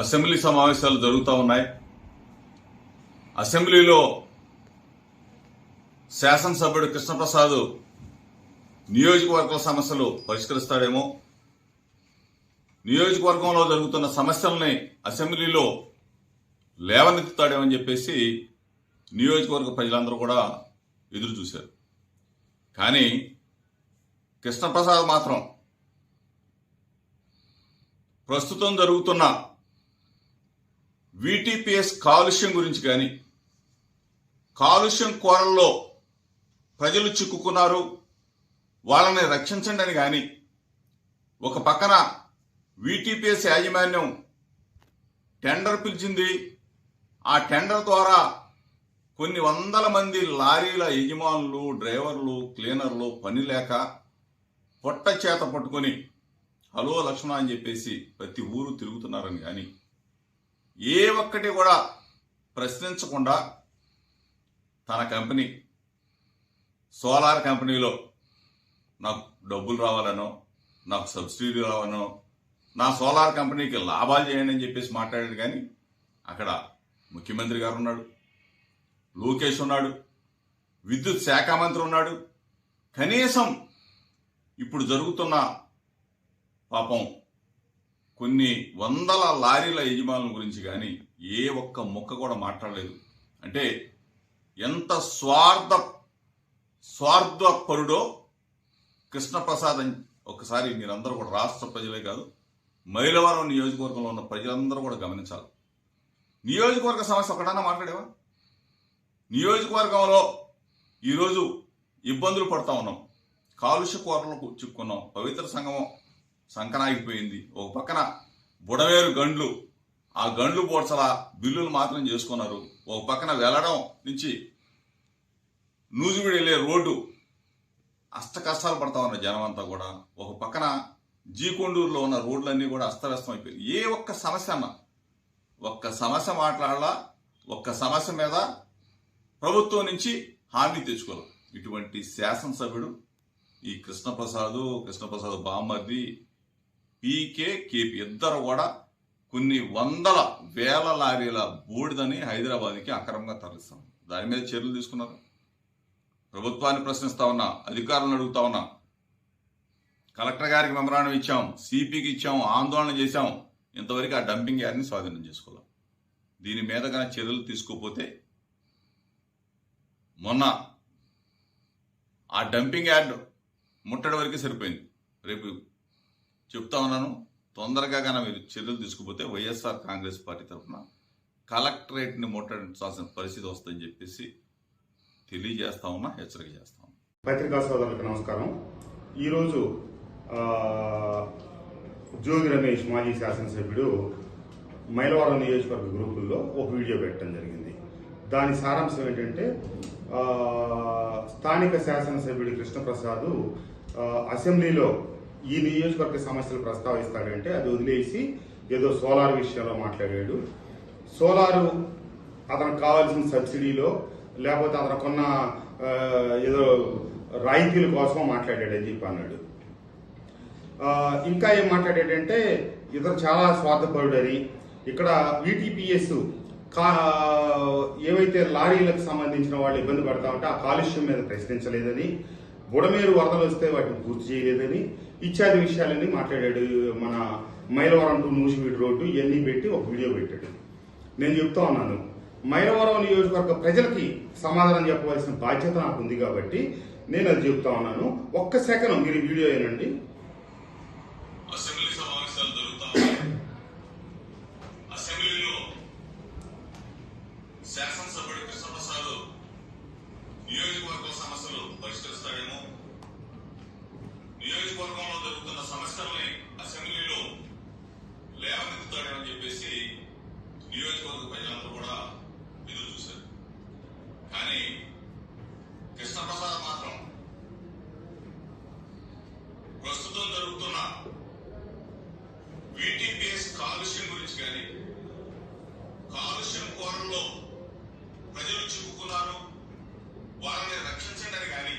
Assembly సమావేశాలు జరుగుతూ ఉన్నాయి. అసెంబ్లీలో శాసనసభ్యుడు కృష్ణప్రసాద్ నియోజకవర్గాల సమస్యలు పరిష్కరిస్తాడేమో. నియోజకవర్గంలో జరుగుతున్న సమస్యల్ని అసెంబ్లీలో లేవనెత్తుతాడేమని చెప్పేసి నియోజకవర్గ ప్రజలందరూ కూడా ఎదురు చూశారు. కానీ కృష్ణప్రసాద్ మాత్రం ప్రస్తుతం జరుగుతున్న వీటీపీఎస్ కాలుష్యం గురించి కానీ కాలుష్యం కోరల్లో ప్రజలు చిక్కుకున్నారు. వాళ్ళని రక్షించండి అని కానీ ఒక పక్కన వీటీపీఎస్ యాజమాన్యం టెండర్ పిలిచింది. ఆ టెండర్ ద్వారా కొన్ని వందల మంది లారీల యజమానులు డ్రైవర్లు క్లీనర్లు పని లేక పొట్ట చేత పట్టుకొని హలో లక్ష్మణ అని చెప్పేసి ప్రతి ఊరు తిరుగుతున్నారని కానీ ఏ ఒక్కటి కూడా ప్రశ్నించకుండా తన కంపెనీ సోలార్ కంపెనీలో నాకు డబ్బులు రావాలనో నాకు సబ్సిడీ రావాలనో నా సోలార్ కంపెనీకి లాభాలు చేయండి అని చెప్పేసి మాట్లాడాడు. కానీ అక్కడ ముఖ్యమంత్రి గారు ఉన్నాడు లోకేష్ ఉన్నాడు విద్యుత్ శాఖ మంత్రి ఉన్నాడు. కనీసం ఇప్పుడు జరుగుతున్న పాపం కొన్ని వందల లారీల యజమానుల గురించి కానీ ఏ ఒక్క ముక్క కూడా మాట్లాడలేదు. అంటే ఎంత స్వార్థ స్వార్థపరుడో కృష్ణప్రసాద్ అని ఒకసారి మీరందరూ కూడా రాష్ట్ర ప్రజలే కాదు మైలవరం నియోజకవర్గంలో ఉన్న ప్రజలందరూ కూడా గమనించాలి. నియోజకవర్గ సమస్య ఒకటన్నా మాట్లాడేవా? నియోజకవర్గంలో ఈరోజు ఇబ్బందులు పడుతూ ఉన్నాం. కాలుష్య కోరలకు చిక్కున్నాం. పవిత్ర సంగమం సంకనాగిపోయింది. ఒక పక్కన బుడవేరు గండ్లు. ఆ గండ్లు పోడ్చల బిల్లులు మాత్రం చేసుకున్నారు. ఒక పక్కన వెళ్ళడం నుంచి నూజివీడు వెళ్ళే రోడ్డు. అష్ట కష్టాలు పడతా ఉన్నారు జనమంతా కూడా ఒక పక్కన జీకొండూరులో ఉన్న రోడ్లన్నీ కూడా అస్తవ్యస్తం అయిపోయింది ఏ ఒక్క సమస్య అన్న. ఒక్క సమస్య మాట్లాడాలా ఒక్క సమస్య మీద ప్రభుత్వం నుంచి హామీ తెచ్చుకోవాలి. ఇటువంటి శాసనసభ్యుడు ఈ కృష్ణప్రసాద్ కృష్ణప్రసాద్ బామ్మర్ది పీకే కేపీ. ఇద్దరు కూడా కొన్ని వందల వేల లారీల బూడిదని హైదరాబాద్కి అక్రమంగా తరలిస్తాం దాని మీద చర్యలు తీసుకున్నారు. ప్రభుత్వాన్ని ప్రశ్నిస్తా ఉన్నా అధికారులను అడుగుతా ఉన్నా కలెక్టర్ గారికి మెమరాండం ఇచ్చాం సిపికి ఇచ్చాం ఆందోళన చేశాం. ఇంతవరకు ఆ డంపింగ్ యార్డ్ని స్వాధీనం చేసుకోలేం దీని మీద కానీ చర్యలు తీసుకోకపోతే మొన్న ఆ డంపింగ్ యార్డ్ ముట్టడి వరకే సరిపోయింది. రేపు చెప్తా ఉన్నాను. తొందరగా కానీ మీరు చర్యలు తీసుకుపోతే వైఎస్ఆర్ కాంగ్రెస్ పార్టీ తరఫున కలెక్టరేట్ని ముట్టడించాల్సిన పరిస్థితి వస్తుందని చెప్పేసి తెలియజేస్తా ఉన్నా హెచ్చరిక చేస్తా ఉన్నా. పత్రికా సోదరులకు నమస్కారం. ఈరోజు జోగి రమేష్ మాజీ శాసనసభ్యుడు మైలవరం నియోజకవర్గ గ్రూపుల్లో ఒక వీడియో పెట్టడం జరిగింది. దాని సారాంశం ఏంటంటే స్థానిక శాసనసభ్యుడు కృష్ణప్రసాద్ అసెంబ్లీలో ఈ నియోజకవర్గ సమస్యలు ప్రస్తావిస్తాడంటే అది వదిలేసి ఏదో సోలార్ విషయంలో మాట్లాడాడు. సోలారు అతనికి కావాల్సిన సబ్సిడీలో లేకపోతే అతనుకున్న ఏదో రాయితీల కోసం అని చెప్పి అన్నాడు. ఇంకా ఏం మాట్లాడాడంటే ఇతను చాలా స్వార్థపరుడని ఇక్కడ విటిపిఎస్ కా ఏవైతే లారీలకు సంబంధించిన వాళ్ళు ఇబ్బంది పడతా ఉంటే ఆ కాలుష్యం మీద ప్రశ్నించలేదని బుడమేరు వరదలు వస్తే వాటిని పూర్తి చేయలేదని ఇత్యాది విషయాలన్నీ మాట్లాడాడు మన మైలవరం టు నూసివీడు రోడ్డు ఇవన్నీ పెట్టి ఒక వీడియో పెట్టాడు. నేను చెప్తా ఉన్నాను మైలవరం నియోజకవర్గ ప్రజలకి సమాధానం చెప్పవలసిన బాధ్యత నాకు ఉంది కాబట్టి నేను అది చెప్తా ఉన్నాను. ఒక్క సెకండ్ మీరు వీడియో ఏనండి అసెంబ్లీ సమావేశాలు జరుగుతా ఉన్నాయి అసెంబ్లీలో శాసనసభ్యుడు కృష్ణప్రసాద్ నియోజకవర్గ సమస్యలు పరిష్కరిస్తాడేమో నియోజకవర్గంలో జరుగుతున్న సమస్యల్ని అసెంబ్లీలో లేవనెత్తుతాడేమో అని చెప్పేసి నియోజకవర్గ ప్రజలందరూ కూడా ఎదురు చూశారు కానీ కృష్ణప్రసాద్ మాత్రం ప్రస్తుతం జరుగుతున్న వీటీపీఎస్ కాలుష్యం గురించి కానీ కాలుష్యం కోరల్లో ప్రజలు చిక్కుకున్నారు వాళ్ళని రక్షించండి అని కానీ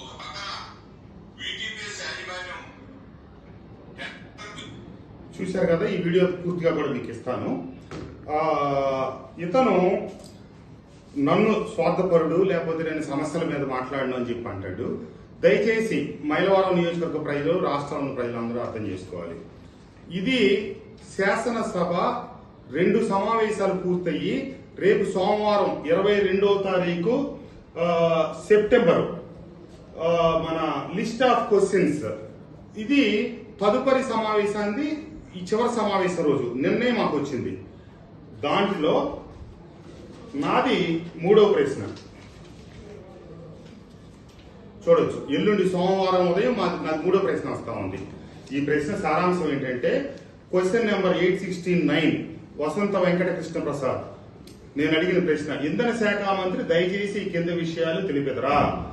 ఒక పక్కన వీటీపీఎస్ యాజమాన్యం టెండర్ చూశారు కదా ఈ వీడియో పూర్తిగా కూడా మీకు ఇస్తాను. ఆ, ఇతను నన్ను స్వార్థపరుడు లేకపోతే నేను సమస్యల మీద మాట్లాడను అని చెప్పి అంటాడు. దయచేసి మైలవరం నియోజకవర్గ ప్రజలు రాష్ట్రంలో ప్రజలందరూ అర్థం చేసుకోవాలి. ఇది శాసనసభ రెండు సమావేశాలు పూర్తయి రేపు సోమవారం ఇరవై రెండవ తారీఖు సెప్టెంబర్. ఆ, మన లిస్ట్ ఆఫ్ క్వశ్చన్స్. ఇది తదుపరి సమావేశాన్ని ఈ చివరి సమావేశం రోజు నిన్నే మాకు వచ్చింది. దాంట్లో నాది మూడో ప్రశ్న. చూడొచ్చు. ఎల్లుండి సోమవారం ఉదయం మాది నాకు మూడో ప్రశ్న వస్తూ ఉంది. ఈ ప్రశ్న సారాంశం ఏంటంటే question number eight sixteen nine Vasantha Venkata Krishna Prasad. నేను అడిగిన ప్రశ్న ఇంధన శాఖ మంత్రి దయచేసి ఈ కింద విషయాలు తెలిపెదరా?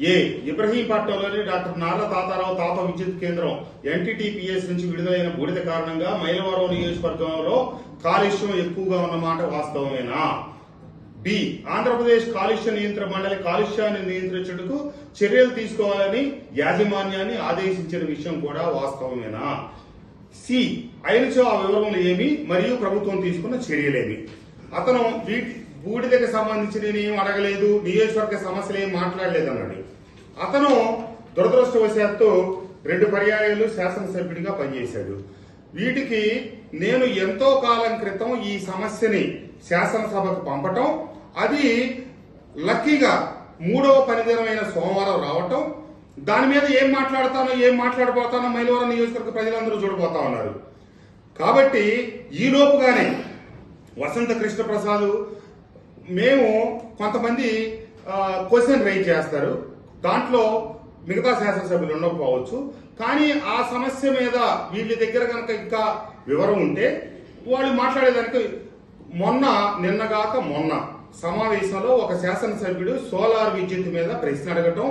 ఏ? ఇబ్రహీంపట్నంలోని డాక్టర్ నార్ల తాతారావు తాత విద్యుత్ కేంద్రం ఎన్టీటీపీఎస్ నుంచి విడుదలైన బూడిద కారణంగా మైలవరం నియోజకవర్గంలో కాలుష్యం ఎక్కువగా ఉన్నమాట వాస్తవమేనా? బి. ఆంధ్రప్రదేశ్ కాలుష్య నియంత్రణ మండలి కాలుష్యాన్ని నియంత్రించుటకు చర్యలు తీసుకోవాలని యాజమాన్యాన్ని ఆదేశించిన విషయం కూడా వాస్తవమేనా? సి. అయినచో ఆ వివరములు ఏమి మరియు ప్రభుత్వం తీసుకున్న చర్యలేమి? అతను వీటి బూడిదకి సంబంధించి నేనేం అడగలేదు నియోజకవర్గ సమస్యలు ఏం మాట్లాడలేదు అన్నాడు. అతను దురదృష్టవశాత్తు రెండు పర్యాయాలు శాసనసభ్యుడిగా పనిచేశాడు. వీటికి నేను ఎంతో కాలం క్రితం ఈ సమస్యని శాసనసభకు పంపటం అది లక్కీగా మూడవ పనిదినమైన సోమవారం రావటం దాని మీద ఏం మాట్లాడతానో ఏం మాట్లాడబోతానో మైలవరం నియోజకవర్గ ప్రజలందరూ చూడబోతా ఉన్నారు. కాబట్టి ఈ లోపుగానే వసంత కృష్ణప్రసాద్ మేము కొంతమంది క్వశ్చన్ రైజ్ చేస్తారు. దాంట్లో మిగతా శాసనసభ్యులు ఉండకపోవచ్చు. కానీ ఆ సమస్య మీద వీళ్ళ దగ్గర కనుక ఇంకా వివరం ఉంటే వాళ్ళు మాట్లాడేదానికి మొన్న నిన్నగాక మొన్న సమావేశంలో ఒక శాసనసభ్యుడు సోలార్ విద్యుత్ మీద ప్రశ్న అడగటం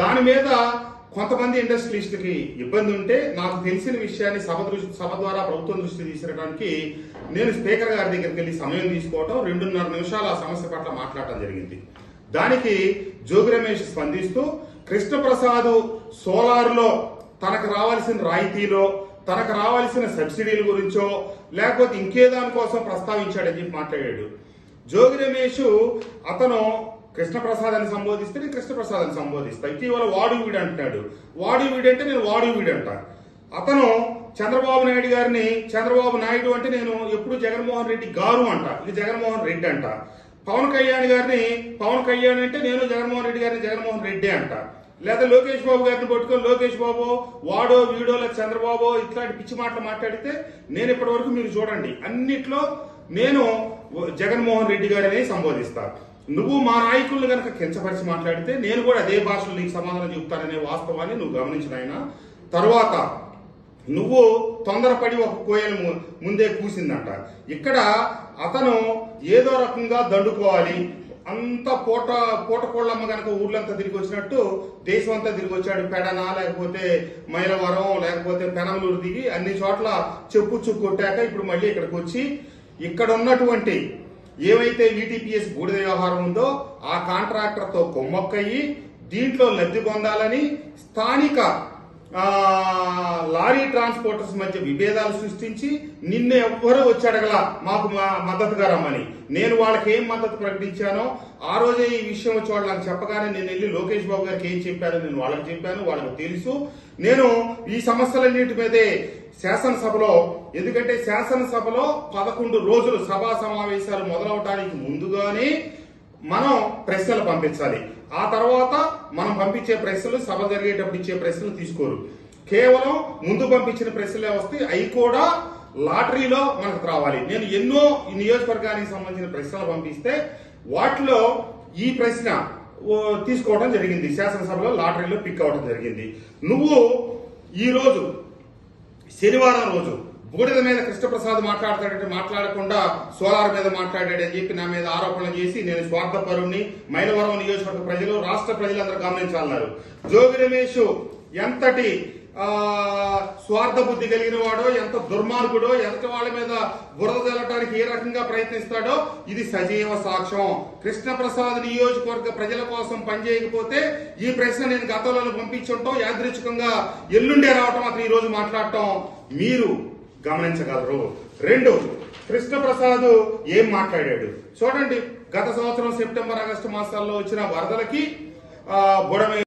దాని మీద కొంతమంది ఇండస్ట్రియలిస్టులకి ఇబ్బంది ఉంటే నాకు తెలిసిన విషయాన్ని సభ దృష్టి సభ ద్వారా ప్రభుత్వం దృష్టి తీసుకురావడానికి నేను స్పీకర్ గారి దగ్గరికి వెళ్ళి సమయం తీసుకోవటం రెండున్నర నిమిషాలు ఆ సమస్య పట్ల మాట్లాడటం జరిగింది. దానికి జోగి రమేష్ స్పందిస్తూ కృష్ణప్రసాద్ సోలార్లో తనకు రావాల్సిన రాయితీలో తనకు రావాల్సిన సబ్సిడీల గురించో లేకపోతే ఇంకే దానికోసం ప్రస్తావించాడని చెప్పి మాట్లాడాడు. జోగి రమేష్ అతను కృష్ణప్రసాద్ అని సంబోధిస్తే నేను కృష్ణప్రసాద్ అని సంబోధిస్తా. ఇటీవల వాడు వీడు అంటున్నాడు. వాడు వీడు అంటే నేను వాడు వీడు అంట. అతను చంద్రబాబు నాయుడు గారిని చంద్రబాబు నాయుడు అంటే నేను ఎప్పుడు జగన్మోహన్ రెడ్డి గారు అంట. ఇది జగన్మోహన్ రెడ్డి అంట. పవన్ కళ్యాణ్ గారిని పవన్ కళ్యాణ్ అంటే నేను జగన్మోహన్ రెడ్డి గారిని జగన్మోహన్ రెడ్డి అంట. లేదా లోకేష్ బాబు గారిని పట్టుకొని లోకేష్ బాబు వాడో వీడో లేదా చంద్రబాబు ఇట్లాంటి పిచ్చి మాటలు మాట్లాడితే నేను ఇప్పటి వరకు మీరు చూడండి. అన్నిట్లో నేను జగన్మోహన్ రెడ్డి గారిని సంబోధిస్తా. నువ్వు మా నాయకులను కనుక కించపరిచి మాట్లాడితే నేను కూడా అదే భాషలో నీకు సమాధానం చెప్తాననే వాస్తవాన్ని నువ్వు గమనించిన ఆయన. తర్వాత నువ్వు తొందరపడి ఒక కోయలు ముందే కూసిందంట. ఇక్కడ అతను ఏదో రకంగా దండుకోవాలి. అంత పూట పూట కోళ్ళమ్మ ఊర్లంతా తిరిగి వచ్చినట్టు దేశం అంతా తిరిగి వచ్చాడు. పెడన లేకపోతే మైలవరం లేకపోతే పెనమలూరు దిగి అన్ని చోట్ల చెప్పు చుక్కు కొట్టాక ఇప్పుడు మళ్ళీ ఇక్కడికి వచ్చి ఇక్కడ ఉన్నటువంటి ఏవైతే వీటీపీఎస్ బూడిద వ్యవహారం ఉందో ఆ కాంట్రాక్టర్తో కొమ్మక్కయ్యి దీంట్లో లబ్ధి పొందాలని స్థానిక లారీ ట్రాన్స్పోర్టర్స్ మధ్య విభేదాలు సృష్టించి నిన్న ఎవ్వరూ వచ్చి అడగల మాకు మా మద్దతుగా రమ్మని. నేను వాళ్ళకి ఏం మద్దతు ప్రకటించానో ఆ రోజే ఈ విషయం వచ్చి వాళ్ళు నాకు చెప్పగానే నేను వెళ్ళి లోకేష్ బాబు గారికి ఏం చెప్పాను నేను వాళ్ళకి చెప్పాను వాళ్ళకి తెలుసు. నేను ఈ సమస్యలన్నిటి మీదే శాసనసభలో ఎందుకంటే శాసనసభలో పదకొండు రోజులు సభా సమావేశాలు మొదలవటానికి ముందుగానే మనం ప్రశ్నలు పంపించాలి. ఆ తర్వాత మనం పంపించే ప్రశ్నలు సభ జరిగేటప్పుడు ఇచ్చే ప్రశ్నలు తీసుకోరు. కేవలం ముందు పంపించిన ప్రశ్నలే వస్తే అవి కూడా లాటరీలో మనకు రావాలి. నేను ఎన్నో నియోజకవర్గానికి సంబంధించిన ప్రశ్నలు పంపిస్తే వాటిలో ఈ ప్రశ్న ఓ, తీసుకోవడం జరిగింది. శాసనసభలో లాటరీలో పిక్ అవ్వడం జరిగింది. నువ్వు ఈ రోజు శనివారం రోజు బూడిద మీద కృష్ణప్రసాద్ మాట్లాడతాడంటే మాట్లాడకుండా సోలార్ మీద మాట్లాడాడని చెప్పి నా మీద ఆరోపణలు చేసి నేను స్వార్థపరుణ్ణి మైలవరం నియోజకవర్గ ప్రజలు రాష్ట్ర ప్రజలందరూ గమనించాలన్నారు. జోగి రమేష్ ఎంతటి స్వార్థ బుద్ధి కలిగిన వాడో ఎంత దుర్మార్గుడో ఎంత వాళ్ళ మీద బురద తెల్లటానికి ఏ రకంగా ప్రయత్నిస్తాడో ఇది సజీవ సాక్ష్యం. కృష్ణప్రసాద్ నియోజకవర్గ ప్రజల కోసం పనిచేయకపోతే ఈ ప్రశ్న నేను గతంలో పంపించుంటాం. యాదృచ్ఛికంగా ఎల్లుండే రావటం అతను ఈ రోజు మాట్లాడటం. మీరు గమనించగలరు. రెండు కృష్ణప్రసాద్ ఏం మాట్లాడాడు? చూడండి గత సంవత్సరం సెప్టెంబర్ ఆగస్టు మాసాల్లో వచ్చిన వరదలకి బుడమే